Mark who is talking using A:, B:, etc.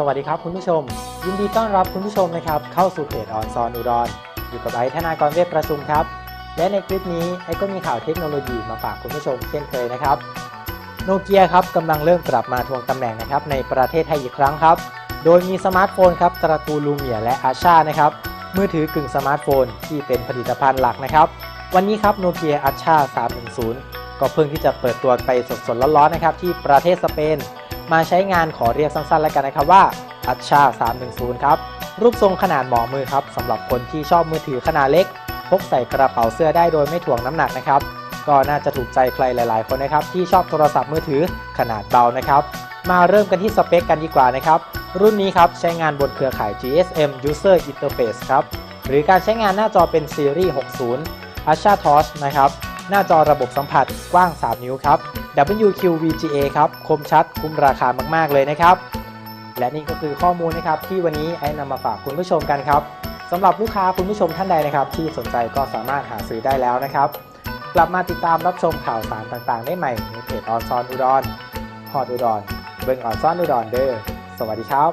A: สวัสดีครับคุณผู้ชม ยินดีต้อนรับคุณผู้ชมนะครับเข้าสู่เพจออนซอนอุดรอยู่กับไอซ์ธนากรเวทประชุมครับ และในคลิปนี้ไอก็มีข่าวเทคโนโลยีมาฝากคุณผู้ชมเช่นเคยนะครับโนเกียครับกำลังเริ่มกลับมาทวงตำแหน่งนะครับในประเทศไทยอีกครั้งครับ โดยมีสมาร์ทโฟนครับตระกูลลูเมียและอาชานะครับมือถือกึ่งสมาร์ทโฟนที่เป็นผลิตภัณฑ์หลักนะครับวันนี้ครับโนเกียอาชา310 ก็เพิ่งที่จะเปิดตัวไปสดๆร้อนๆนะครับที่ประเทศสเปน มาใช้งานขอเรียกสั้นๆแล้วกันนะครับว่าอัชชา 310 ครับ รูปทรงขนาดหมาะมือครับสำหรับคนที่ชอบมือถือขนาดเล็ก พกใส่กระเป๋าเสื้อได้โดยไม่ถ่วงน้ำหนักนะครับ ก็น่าจะถูกใจใครหลาย ๆ คนนะครับ ที่ชอบโทรศัพท์มือถือขนาดเบานะครับ มาเริ่มกันที่สเปคกันดีกว่านะครับ รุ่นนี้ครับใช้งานบนเครือข่าย GSM User Interface ครับ หรือการใช้งานหน้าจอเป็นซีรีส์ 60 Asha Touch นะครับ หน้าจอระบบสัมผัสกว้าง 3 นิ้วครับ WQVGA ครับ คมชัดคุ้มราคามากๆเลยนะครับ และนี่ก็คือข้อมูลนะครับที่วันนี้ไอ้นำมาฝากคุณผู้ชมกันครับสำหรับลูกค้าคุณผู้ชมท่านใดนะครับ ที่สนใจก็สามารถหาซื้อได้แล้วนะครับ กลับมาติดตามรับชมข่าวสารต่างๆ ได้ใหม่ในเพจออนซอนอุดรฮอดอุดรเบิ่งออนซอนอุดรเด้อสวัสดีครับ